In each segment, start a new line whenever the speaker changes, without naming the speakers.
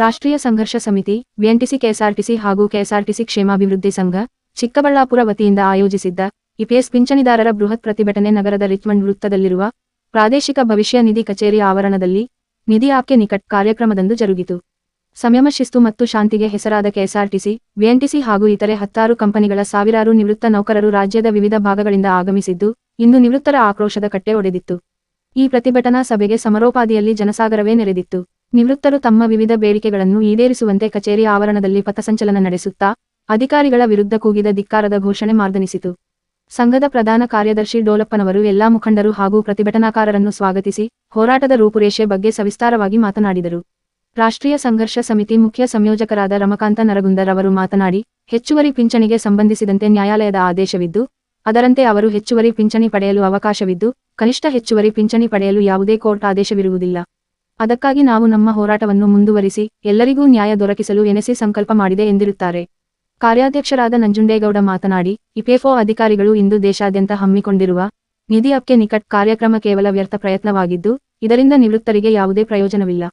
ರಾಷ್ಟ್ರೀಯ ಸಂಘರ್ಷ ಸಮಿತಿ ಬಿಎನ್ಟಿಸಿ ಕೆಎಸ್ಆರ್ಟಿಸಿ ಹಾಗೂ ಕೆಎಸ್ಆರ್ಟಿಸಿ ಕ್ಷೇಮಾಭಿವೃದ್ಧಿ ಸಂಘ, ಚಿಕ್ಕಬಳ್ಳಾಪುರ ವತಿಯಿಂದ ಆಯೋಜಿಸಿದ್ದ ಇಪಿಎಸ್ ಪಿಂಚಣಿದಾರರ ಬೃಹತ್ ಪ್ರತಿಭಟನೆ ನಗರದ ರಿಚ್ಮಂಡ್ ವೃತ್ತದಲ್ಲಿರುವ ಪ್ರಾದೇಶಿಕ ಭವಿಷ್ಯ ನಿಧಿ ಕಚೇರಿ ಆವರಣದಲ್ಲಿ ನಿಧಿ ಆಪ್ಕೆ ನಿಕಟ್ ಕಾರ್ಯಕ್ರಮದಂದು ಜರುಗಿತು. ಸಂಯಮ, ಶಿಸ್ತು ಮತ್ತು ಶಾಂತಿಗೆ ಹೆಸರಾದ ಕೆಎಸ್ಆರ್ಟಿಸಿ ಬಿಎನ್ಟಿಸಿ ಹಾಗೂ ಇತರೆ ಹತ್ತಾರು ಕಂಪನಿಗಳ ಸಾವಿರಾರು ನಿವೃತ್ತ ನೌಕರರು ರಾಜ್ಯದ ವಿವಿಧ ಭಾಗಗಳಿಂದ ಆಗಮಿಸಿದ್ದು, ಇಂದು ನಿವೃತ್ತರ ಆಕ್ರೋಶದ ಕಟ್ಟೆ ಒಡೆದಿತ್ತು. ಈ ಪ್ರತಿಭಟನಾ ಸಭೆಗೆ ಸಮರೋಪಾದಿಯಲ್ಲಿ ಜನಸಾಗರವೇ ನೆರೆದಿತ್ತು. ನಿವೃತ್ತರು ತಮ್ಮ ವಿವಿಧ ಬೇಡಿಕೆಗಳನ್ನು ಈಡೇರಿಸುವಂತೆ ಕಚೇರಿ ಆವರಣದಲ್ಲಿ ಪಥಸಂಚಲನ ನಡೆಸುತ್ತಾ, ಅಧಿಕಾರಿಗಳ ವಿರುದ್ಧ ಕೂಗಿದ ಧಿಕ್ಕಾರದ ಘೋಷಣೆ ಮಾರ್ದನಿಸಿತು. ಸಂಘದ ಪ್ರಧಾನ ಕಾರ್ಯದರ್ಶಿ ಡೋಲಪ್ಪನವರು ಎಲ್ಲಾ ಮುಖಂಡರು ಹಾಗೂ ಪ್ರತಿಭಟನಾಕಾರರನ್ನು ಸ್ವಾಗತಿಸಿ, ಹೋರಾಟದ ರೂಪುರೇಷೆ ಬಗ್ಗೆ ಸವಿಸ್ತಾರವಾಗಿ ಮಾತನಾಡಿದರು. ರಾಷ್ಟ್ರೀಯ ಸಂಘರ್ಷ ಸಮಿತಿ ಮುಖ್ಯ ಸಂಯೋಜಕರಾದ ರಮಕಾಂತ ನರಗುಂದರ್ ಅವರು ಮಾತನಾಡಿ, ಹೆಚ್ಚುವರಿ ಪಿಂಚಣಿಗೆ ಸಂಬಂಧಿಸಿದಂತೆ ನ್ಯಾಯಾಲಯದ ಆದೇಶವಿದ್ದು, ಅದರಂತೆ ಅವರು ಹೆಚ್ಚುವರಿ ಪಿಂಚಣಿ ಪಡೆಯಲು ಅವಕಾಶವಿದ್ದು, ಕನಿಷ್ಠ ಹೆಚ್ಚುವರಿ ಪಿಂಚಣಿ ಪಡೆಯಲು ಯಾವುದೇ ಕೋರ್ಟ್ ಆದೇಶವಿರುವುದಿಲ್ಲ. ಅದಕ್ಕಾಗಿ ನಾವು ನಮ್ಮ ಹೋರಾಟವನ್ನು ಮುಂದುವರಿಸಿ ಎಲ್ಲರಿಗೂ ನ್ಯಾಯ ದೊರಕಿಸಲು ಎನಸಿ ಸಂಕಲ್ಪ ಮಾಡಿದೆ ಎಂದಿರುತ್ತಾರೆ. ಕಾರ್ಯಾಧ್ಯಕ್ಷರಾದ ನಂಜುಂಡೇಗೌಡ ಮಾತನಾಡಿ ಇಪೆಫೋ ಅಧಿಕಾರಿಗಳು ಇಂದು ದೇಶಾದ್ಯಂತ ಹಮ್ಮಿಕೊಂಡಿರುವ ನಿಧಿ ಅಪ್ಕೆ ನಿಕಟ್ ಕಾರ್ಯಕ್ರಮ ಕೇವಲ ವ್ಯರ್ಥ ಪ್ರಯತ್ನವಾಗಿದ್ದು, ಇದರಿಂದ ನಿವೃತ್ತರಿಗೆ ಯಾವುದೇ ಪ್ರಯೋಜನವಿಲ್ಲ.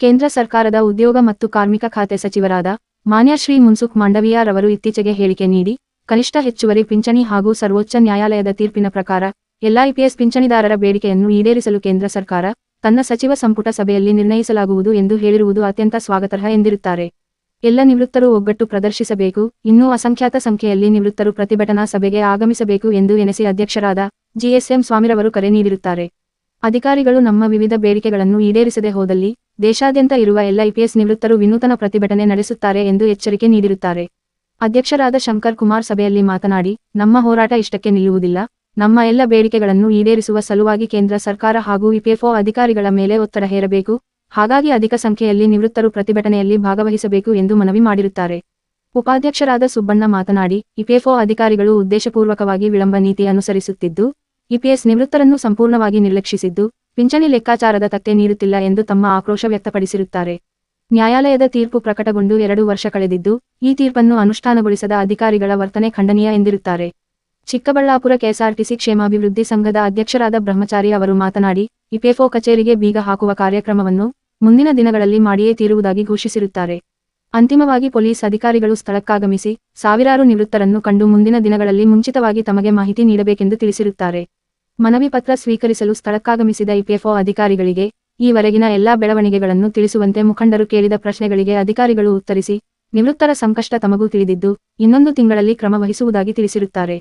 ಕೇಂದ್ರ ಸರ್ಕಾರದ ಉದ್ಯೋಗ ಮತ್ತು ಕಾರ್ಮಿಕ ಖಾತೆ ಸಚಿವರಾದ ಮಾನ್ಯ ಶ್ರೀ ಮುನ್ಸುಖ್ ಮಾಂಡವಿಯಾರ್ ಅವರು ಇತ್ತೀಚೆಗೆ ಹೇಳಿಕೆ ನೀಡಿ, ಕನಿಷ್ಠ ಹೆಚ್ಚುವರಿ ಪಿಂಚಣಿ ಹಾಗೂ ಸರ್ವೋಚ್ಚ ನ್ಯಾಯಾಲಯದ ತೀರ್ಪಿನ ಪ್ರಕಾರ ಎಲ್ಲಾ ಇಪಿಎಸ್ ಪಿಂಚಣಿದಾರರ ಬೇಡಿಕೆಯನ್ನು ಈಡೇರಿಸಲು ಕೇಂದ್ರ ಸರ್ಕಾರ ತನ್ನ ಸಚಿವ ಸಂಪುಟ ಸಭೆಯಲ್ಲಿ ನಿರ್ಣಯಿಸಲಾಗುವುದು ಎಂದು ಹೇಳಿರುವುದು ಅತ್ಯಂತ ಸ್ವಾಗತಾರ್ಹ ಎಂದಿರುತ್ತಾರೆ. ಎಲ್ಲ ನಿವೃತ್ತರು ಒಗ್ಗಟ್ಟು ಪ್ರದರ್ಶಿಸಬೇಕು, ಇನ್ನೂ ಅಸಂಖ್ಯಾತ ಸಂಖ್ಯೆಯಲ್ಲಿ ನಿವೃತ್ತರು ಪ್ರತಿಭಟನಾ ಸಭೆಗೆ ಆಗಮಿಸಬೇಕು ಎಂದು ಎನಸಿ ಅಧ್ಯಕ್ಷರಾದ ಜಿಎಸ್ಎಂ ಸ್ವಾಮಿರವರು ಕರೆ ನೀಡಿರುತ್ತಾರೆ. ಅಧಿಕಾರಿಗಳು ನಮ್ಮ ವಿವಿಧ ಬೇಡಿಕೆಗಳನ್ನು ಈಡೇರಿಸದೆ ಹೋದಲ್ಲಿ, ದೇಶಾದ್ಯಂತ ಇರುವ ಎಲ್ಲ ಐಪಿಎಸ್ ನಿವೃತ್ತರು ವಿನೂತನ ಪ್ರತಿಭಟನೆ ನಡೆಸುತ್ತಾರೆ ಎಂದು ಎಚ್ಚರಿಕೆ ನೀಡಿರುತ್ತಾರೆ. ಅಧ್ಯಕ್ಷರಾದ ಶಂಕರ್ ಕುಮಾರ್ ಸಭೆಯಲ್ಲಿ ಮಾತನಾಡಿ, ನಮ್ಮ ಹೋರಾಟ ಇಷ್ಟಕ್ಕೆ ನಿಲ್ಲುವುದಿಲ್ಲ ನಮ್ಮ ಎಲ್ಲ ಬೇಡಿಕೆಗಳನ್ನು ಈಡೇರಿಸುವ ಸಲುವಾಗಿ ಕೇಂದ್ರ ಸರ್ಕಾರ ಹಾಗೂ ಇಪಿಎಫ್ಒ ಅಧಿಕಾರಿಗಳ ಮೇಲೆ ಒತ್ತಡ ಹೇರಬೇಕು. ಹಾಗಾಗಿ ಅಧಿಕ ಸಂಖ್ಯೆಯಲ್ಲಿ ನಿವೃತ್ತರು ಪ್ರತಿಭಟನೆಯಲ್ಲಿ ಭಾಗವಹಿಸಬೇಕು ಎಂದು ಮನವಿ ಮಾಡಿರುತ್ತಾರೆ. ಉಪಾಧ್ಯಕ್ಷರಾದ ಸುಬ್ಬಣ್ಣ ಮಾತನಾಡಿ ಇಪಿಎಫ್ಒ ಅಧಿಕಾರಿಗಳು ಉದ್ದೇಶಪೂರ್ವಕವಾಗಿ ವಿಳಂಬ ನೀತಿ ಅನುಸರಿಸುತ್ತಿದ್ದು ಇಪಿಎಸ್ ನಿವೃತ್ತರನ್ನು ಸಂಪೂರ್ಣವಾಗಿ ನಿರ್ಲಕ್ಷಿಸಿದ್ದು, ಪಿಂಚಣಿ ಲೆಕ್ಕಾಚಾರದ ತಕ್ಕೆ ನೀಡುತ್ತಿಲ್ಲ ಎಂದು ತಮ್ಮ ಆಕ್ರೋಶ ವ್ಯಕ್ತಪಡಿಸಿರುತ್ತಾರೆ. ನ್ಯಾಯಾಲಯದ ತೀರ್ಪು ಪ್ರಕಟಗೊಂಡು ಎರಡು ವರ್ಷ ಕಳೆದಿದ್ದು, ಈ ತೀರ್ಪನ್ನು ಅನುಷ್ಠಾನಗೊಳಿಸದ ಅಧಿಕಾರಿಗಳ ವರ್ತನೆ ಖಂಡನೀಯ ಎಂದಿರುತ್ತಾರೆ. ಚಿಕ್ಕಬಳ್ಳಾಪುರ ಕೆಎಸ್ಆರ್ಟಿಸಿ ಕ್ಷೇಮಾಭಿವೃದ್ಧಿ ಸಂಘದ ಅಧ್ಯಕ್ಷರಾದ ಬ್ರಹ್ಮಚಾರಿ ಅವರು ಮಾತನಾಡಿ ಇಪೆಫೋ ಕಚೇರಿಗೆ ಬೀಗ ಹಾಕುವ ಕಾರ್ಯಕ್ರಮವನ್ನು ಮುಂದಿನ ದಿನಗಳಲ್ಲಿ ಮಾಡಿಯೇ ತೀರುವುದಾಗಿ ಘೋಷಿಸಿರುತ್ತಾರೆ. ಅಂತಿಮವಾಗಿ ಪೊಲೀಸ್ ಅಧಿಕಾರಿಗಳು ಸ್ಥಳಕ್ಕಾಗಮಿಸಿ ಸಾವಿರಾರು ನಿವೃತ್ತರನ್ನು ಕಂಡು ಮುಂದಿನ ದಿನಗಳಲ್ಲಿ ಮುಂಚಿತವಾಗಿ ತಮಗೆ ಮಾಹಿತಿ ನೀಡಬೇಕೆಂದು ತಿಳಿಸಿರುತ್ತಾರೆ. ಮನವಿ ಪತ್ರ ಸ್ವೀಕರಿಸಲು ಸ್ಥಳಕ್ಕಾಗಮಿಸಿದ ಇಪಿಎಫ್ಒ ಅಧಿಕಾರಿಗಳಿಗೆ ಈವರೆಗಿನ ಎಲ್ಲಾ ಬೆಳವಣಿಗೆಗಳನ್ನು ತಿಳಿಸುವಂತೆ ಮುಖಂಡರು ಕೇಳಿದ ಪ್ರಶ್ನೆಗಳಿಗೆ ಅಧಿಕಾರಿಗಳು ಉತ್ತರಿಸಿ, ನಿವೃತ್ತರ ಸಂಕಷ್ಟ ತಮಗೂ ತಿಳಿದಿದ್ದು, ಇನ್ನೊಂದು ತಿಂಗಳಲ್ಲಿ ಕ್ರಮ ವಹಿಸುವುದಾಗಿ ತಿಳಿಸಿರುತ್ತಾರೆ.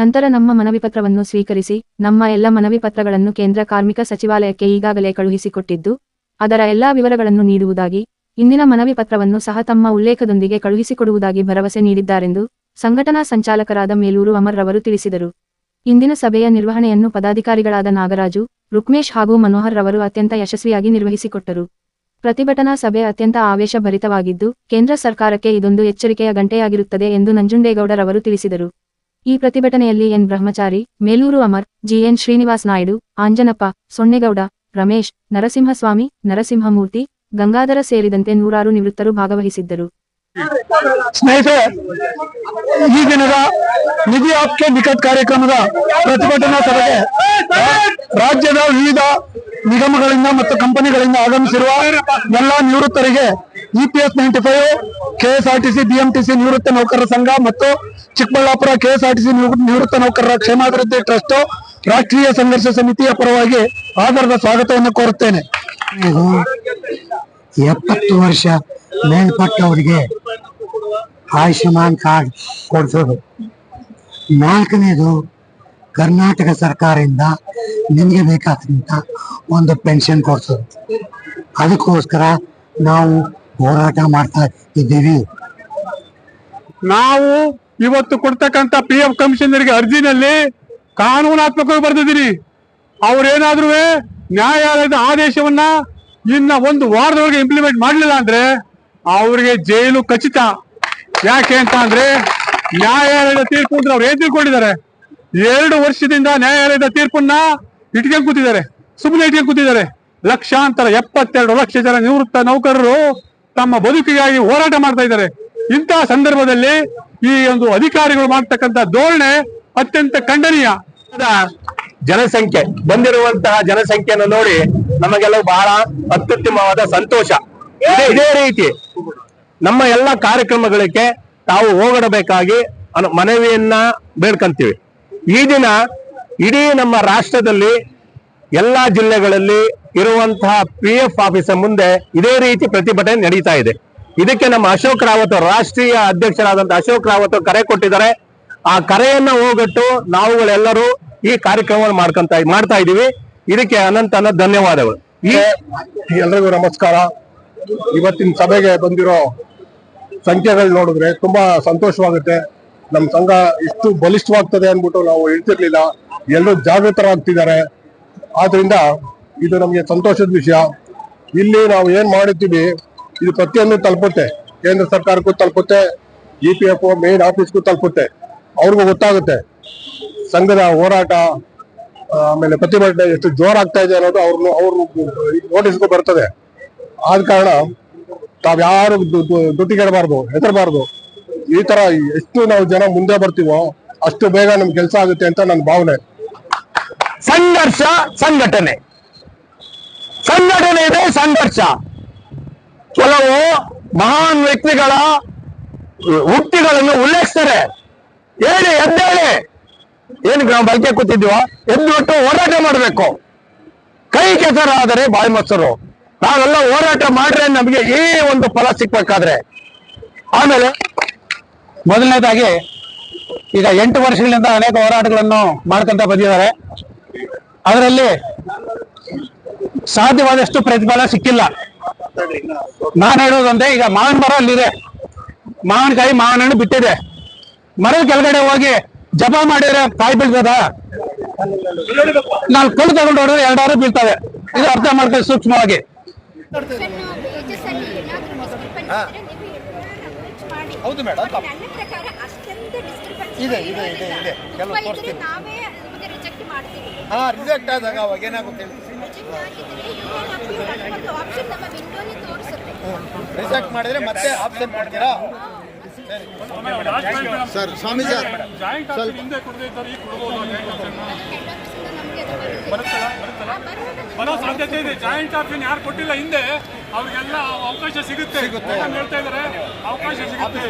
ನಂತರ ನಮ್ಮ ಮನವಿ ಪತ್ರವನ್ನು ಸ್ವೀಕರಿಸಿ, ನಮ್ಮ ಎಲ್ಲ ಮನವಿ ಪತ್ರಗಳನ್ನು ಕೇಂದ್ರ ಕಾರ್ಮಿಕ ಸಚಿವಾಲಯಕ್ಕೆ ಈಗಾಗಲೇ ಕಳುಹಿಸಿಕೊಟ್ಟಿದ್ದು, ಅದರ ಎಲ್ಲಾ ವಿವರಗಳನ್ನು ನೀಡುವುದಾಗಿ, ಇಂದಿನ ಮನವಿ ಪತ್ರವನ್ನು ಸಹ ತಮ್ಮ ಉಲ್ಲೇಖದೊಂದಿಗೆ ಕಳುಹಿಸಿಕೊಡುವುದಾಗಿ ಭರವಸೆ ನೀಡಿದ್ದಾರೆಂದು ಸಂಘಟನಾ ಸಂಚಾಲಕರಾದ ಮೇಲೂರು ಅಮರ್ ರವರು ತಿಳಿಸಿದರು. ಇಂದಿನ ಸಭೆಯ ನಿರ್ವಹಣೆಯನ್ನು ಪದಾಧಿಕಾರಿಗಳಾದ ನಾಗರಾಜು, ರುಕ್ಮೇಶ್ ಹಾಗೂ ಮನೋಹರ್ ರವರು ಅತ್ಯಂತ ಯಶಸ್ವಿಯಾಗಿ ನಿರ್ವಹಿಸಿಕೊಟ್ಟರು. ಪ್ರತಿಭಟನಾ ಸಭೆ ಅತ್ಯಂತ ಆವೇಶಭರಿತವಾಗಿದ್ದು, ಕೇಂದ್ರ ಸರ್ಕಾರಕ್ಕೆ ಇದೊಂದು ಎಚ್ಚರಿಕೆಯ ಗಂಟೆಯಾಗಿರುತ್ತದೆ ಎಂದು ನಂಜುಂಡೇಗೌಡರವರು ತಿಳಿಸಿದರು. ಈ ಪ್ರತಿಭಟನೆಯಲ್ಲಿ ಎನ್. ಬ್ರಹ್ಮಚಾರಿ, ಮೇಲೂರು ಅಮರ್ ಜಿಎನ್ ಶ್ರೀನಿವಾಸ್ ನಾಯ್ಡು, ಆಂಜನಪ್ಪ, ಸೊನ್ನೆಗೌಡ, ರಮೇಶ್, ನರಸಿಂಹಸ್ವಾಮಿ, ನರಸಿಂಹಮೂರ್ತಿ, ಗಂಗಾಧರ ಸೇರಿದಂತೆ ನೂರಾರು ನಿವೃತ್ತರು ಭಾಗವಹಿಸಿದ್ದರು.
ಸ್ನೇಹಿತರೆ, ಈ ದಿನದ ನಿಧಿ ಆಪ್ಕೆ ಕಾರ್ಯಕ್ರಮದ ಪ್ರತಿಭಟನಾ ಸಭೆಗೆ ರಾಜ್ಯದ ವಿವಿಧ ನಿಗಮಗಳಿಂದ ಮತ್ತು ಕಂಪನಿಗಳಿಂದ ಆಗಮಿಸಿರುವ ಎಲ್ಲಾ ನಿವೃತ್ತರಿಗೆ EPS ninety five, KSRTC, BMTC ನಿವೃತ್ತ ನೌಕರರ ಸಂಘ ಮತ್ತು ಚಿಕ್ಕಬಳ್ಳಾಪುರ ಕೆಎಸ್ಆರ್ಟಿಸಿ ನಿವೃತ್ತ ನೌಕರರ ಕ್ಷೇಮಾಭಿವೃದ್ಧಿ ಟ್ರಸ್ಟ್, ರಾಷ್ಟ್ರೀಯ ಸಂಘರ್ಷ ಸಮಿತಿಯ ಪರವಾಗಿ ಆಧಾರದ ಸ್ವಾಗತವನ್ನು ಕೋರುತ್ತೇನೆ.
ಎಪ್ಪತ್ತು ವರ್ಷ ಮೇಲ್ಪಟ್ಟವರಿಗೆ ಆಯುಷ್ಮಾನ್ ಕಾರ್ಡ್ ಕೊಡಿಸೋದು. ನಾಲ್ಕನೇದು ಕರ್ನಾಟಕ ಸರ್ಕಾರದಿಂದ ನಿಮಗೆ ಬೇಕಾದಂತ ಒಂದು ಪೆನ್ಷನ್ ಕೊಡಿಸೋದು. ಅದಕ್ಕೋಸ್ಕರ ನಾವು ಹೋರಾಟ ಮಾಡ್ತಾ ಇದ್ದೀವಿ.
ನಾವು ಇವತ್ತು ಕೊಡ್ತಕ್ಕಂತ ಪಿ ಎಫ್ ಕಮಿಷನರ್ಗೆ ಅರ್ಜಿನಲ್ಲಿ ಕಾನೂನಾತ್ಮಕವಾಗಿ ಬರೆದಿದ್ದೀನಿ ಅವ್ರೇನಾದ್ರೂ ನ್ಯಾಯಾಲಯದ ಆದೇಶವನ್ನ ಇನ್ನ ಒಂದು ವಾರದೊಳಗೆ ಇಂಪ್ಲಿಮೆಂಟ್ ಮಾಡಲಿಲ್ಲ ಅಂದ್ರೆ ಅವ್ರಿಗೆ ಜೈಲು ಖಚಿತ. ಯಾಕೆ ಅಂತ ಅಂದ್ರೆ ನ್ಯಾಯಾಲಯದ ತೀರ್ಪು ಅಂದ್ರೆ ಅವ್ರು ಏನ್ ತಿಳ್ಕೊಂಡಿದ್ದಾರೆ? ಎರಡು ವರ್ಷದಿಂದ ನ್ಯಾಯಾಲಯದ ತೀರ್ಪನ್ನ ಇಟ್ಕೊಂಡು ಕೂತಿದ್ದಾರೆ. ಸುಮ್ಮನೆ ಇಟ್ಕೊಂಡು ಕೂತಿದ್ದಾರೆ. ಲಕ್ಷಾಂತರ ಎಪ್ಪತ್ತೆರಡು ಲಕ್ಷ ಜನ ನಿವೃತ್ತ ನೌಕರರು ತಮ್ಮ ಬದುಕಿಗಾಗಿ ಹೋರಾಟ ಮಾಡ್ತಾ ಇದ್ದಾರೆ. ಇಂತಹ ಸಂದರ್ಭದಲ್ಲಿ ಈ ಒಂದು ಅಧಿಕಾರಿಗಳು ಮಾಡ್ತಕ್ಕಂಥ ಧೋರಣೆ ಅತ್ಯಂತ ಖಂಡನೀಯ.
ಜನಸಂಖ್ಯೆ, ಬಂದಿರುವಂತಹ ಜನಸಂಖ್ಯೆಯನ್ನು ನೋಡಿ ನಮಗೆಲ್ಲ ಬಹಳ ಅತ್ಯುತ್ತಮವಾದ ಸಂತೋಷ. ಇದೇ- ರೀತಿ ನಮ್ಮ ಎಲ್ಲ ಕಾರ್ಯಕ್ರಮಗಳಿಗೆ ತಾವು ಹೋಗಡಬೇಕಾಗಿ ಮನವಿಯನ್ನ ಬೇಡ್ಕಂತೀವಿ. ಈ ದಿನ ಇಡೀ ನಮ್ಮ ರಾಷ್ಟ್ರದಲ್ಲಿ ಎಲ್ಲಾ ಜಿಲ್ಲೆಗಳಲ್ಲಿ ಇರುವಂತಹ ಪಿ ಎಫ್ ಆಫೀಸರ್ ಮುಂದೆ ಇದೇ ರೀತಿ ಪ್ರತಿಭಟನೆ ನಡೀತಾ ಇದೆ. ಇದಕ್ಕೆ ನಮ್ಮ ಅಶೋಕ್ ರಾವತ್ ರಾಷ್ಟ್ರೀಯ ಅಧ್ಯಕ್ಷರಾದಂತಹ ಅಶೋಕ್ ರಾವತ್ ಕರೆ ಕೊಟ್ಟಿದ್ದಾರೆ. ಆ ಕರೆಯನ್ನ ಹೋಗಟ್ಟು ನಾವುಗಳೆಲ್ಲರೂ ಈ ಕಾರ್ಯಕ್ರಮವನ್ನು ಮಾಡ್ಕೊಂತ ಮಾಡ್ತಾ ಇದೀವಿ. ಇದಕ್ಕೆ ಅನಂತ ಅನಂತ ಧನ್ಯವಾದಗಳು.
ಎಲ್ರಿಗೂ ನಮಸ್ಕಾರ. ಇವತ್ತಿನ ಸಭೆಗೆ ಬಂದಿರೋ ಸಂಖ್ಯೆಗಳು ನೋಡಿದ್ರೆ ತುಂಬಾ ಸಂತೋಷವಾಗುತ್ತೆ. ನಮ್ಮ ಸಂಘ ಇಷ್ಟು ಬಲಿಷ್ಠವಾಗ್ತದೆ ಅಂದ್ಬಿಟ್ಟು ನಾವು ಹೇಳ್ತಿರ್ಲಿಲ್ಲ. ಎಲ್ಲರೂ ಜಾಗೃತರಾಗ್ತಿದ್ದಾರೆ. ಆದ್ರಿಂದ ಇದು ನಮಗೆ ಸಂತೋಷದ ವಿಷಯ. ಇಲ್ಲಿ ನಾವು ಏನ್ ಮಾಡಿದ್ದೀವಿ ಇದು ಪ್ರತಿಯೊಂದು ತಲುಪುತ್ತೆ. ಕೇಂದ್ರ ಸರ್ಕಾರಕ್ಕೂ ತಲುಪುತ್ತೆ, ಇ ಪಿ ಎಫ್ ಮೇನ್ ಆಫೀಸ್ಗೂ ತಲುಪುತ್ತೆ. ಅವ್ರಿಗೂ ಗೊತ್ತಾಗುತ್ತೆ. ಸಂಘದ ಹೋರಾಟ, ಆಮೇಲೆ ಪ್ರತಿಭಟನೆ ಎಷ್ಟು ಜೋರಾಗ್ತಾ ಇದೆ ಅನ್ನೋದು ಅವ್ರನ್ನು ಅವ್ರು ನೋಟಿಸ್ಗೂ ಬರ್ತದೆ. ಆದ ಕಾರಣ ತಾವ್ಯಾರು ದುಡ್ಡಿಗೆಡಬಾರ್ದು, ಹೆದರಬಾರ್ದು. ಈ ತರ ಎಷ್ಟು ನಾವು ಜನ ಮುಂದೆ ಬರ್ತೀವೋ ಅಷ್ಟು ಬೇಗ ನಮ್ಗೆ ಕೆಲಸ ಆಗುತ್ತೆ ಅಂತ ನನ್ನ ಭಾವನೆ.
ಸಂಘರ್ಷ ಸಂಘಟನೆ. ಸಂಘಟನೆ ಇದೆ, ಸಂಘರ್ಷ. ಕೆಲವು ಮಹಾನ್ ವ್ಯಕ್ತಿಗಳ ಉಕ್ತಿಗಳನ್ನು ಉಲ್ಲೇಖಿಸ್ತಾರೆ. ಹೇಳಿ ಎದ್ದೇಳಿ ಏನು ನಾವು ಬಲ್ಕೆ ಕೂತಿದ್ವ ಎದ್ಬಿಟ್ಟು ಹೋರಾಟ ಮಾಡಬೇಕು. ಕೈ ಕೆಸರಾದರೆ ಬಾಯಿ ಮೊಸರು. ನಾವೆಲ್ಲ ಹೋರಾಟ ಮಾಡ್ರೆ ನಮಗೆ ಈ ಒಂದು ಫಲ ಸಿಕ್ಬೇಕಾದ್ರೆ ಆಮೇಲೆ ಮೊದಲನೇದಾಗಿ ಈಗ ಎಂಟು ವರ್ಷಗಳಿಂದ ಅನೇಕ ಹೋರಾಟಗಳನ್ನು ಮಾಡ್ಕೊಂತ ಬಂದಿದ್ದಾರೆ. ಅದರಲ್ಲಿ ಸಾಧ್ಯವಾದಷ್ಟು ಪ್ರತಿಫಲ ಸಿಕ್ಕಿಲ್ಲ. ನಾನು ಹೇಳೋದಂದ್ರೆ ಈಗ ಮಾವಿನ ಮರ ಅಲ್ಲಿದೆ. ಮಾವಿನಕಾಯಿ ಮಾವಿನ ಹಣ್ಣು ಬಿಟ್ಟಿದೆ. ಮರದ ಕೆಳಗಡೆ ಹೋಗಿ ಜಪ ಮಾಡಿದ್ರೆ ಕಾಯಿ ಬೀಳ್ತದ? ನಾನು ಕಲ್ಲು ತಗೊಂಡು ಹೊಡೆದ್ರೆ ಎರಡಾರು ಬೀಳ್ತವೆ. ಇದು ಅರ್ಥ ಮಾಡ್ತದೆ ಸೂಕ್ಷ್ಮವಾಗಿ.
ಹೌದು ಮೇಡಮ್. ಇದೆ, ಇದೆ, ಇದೆ, ಇದೆ. ಕೆಲವು ತೋರಿಸ್ತೀನಿ.
ನಾವೇ ನಿಮಗೆ ರಿಜೆಕ್ಟ್ ಮಾಡ್ತೀವಿ
ಹಾ ರಿಜೆಕ್ಟ್ ಆದಾಗ ಅವಾಗ ಏನಾಗುತ್ತೆ
ರಿಜೆಕ್ಟ್ ಯು ಕ್ಯಾನ್ ಅಪ್ಲೋಡ್ ಒಂದು ಆಪ್ಷನ್ ನಮ್ಮ ವಿಂಡೋಲಿ ತೋರಿಸುತ್ತೆ.
ರಿಜೆಕ್ಟ್ ಮಾಡಿದ್ರೆ ಮತ್ತೆ ಆಪ್ಷನ್ ಕೊಡ್ತೀರಾ? ಸರ್ ಸ್ವಾಮಿ ಸರ್
ಬರೋ ಸಾಧ್ಯತೆ ಇದೆ. ಜಾಯಿಂಟ್ ಆಪ್ಷನ್ ಯಾರು ಕೊಟ್ಟಿಲ್ಲ ಹಿಂದೆ ಅವ್ರಿಗೆಲ್ಲ ಅವಕಾಶ ಸಿಗುತ್ತೆ.
ಸಿಗುತ್ತೆ.
ಹೇಳ್ತಾ ಇದ್ದಾರೆ ಅವಕಾಶ ಸಿಗುತ್ತೆ.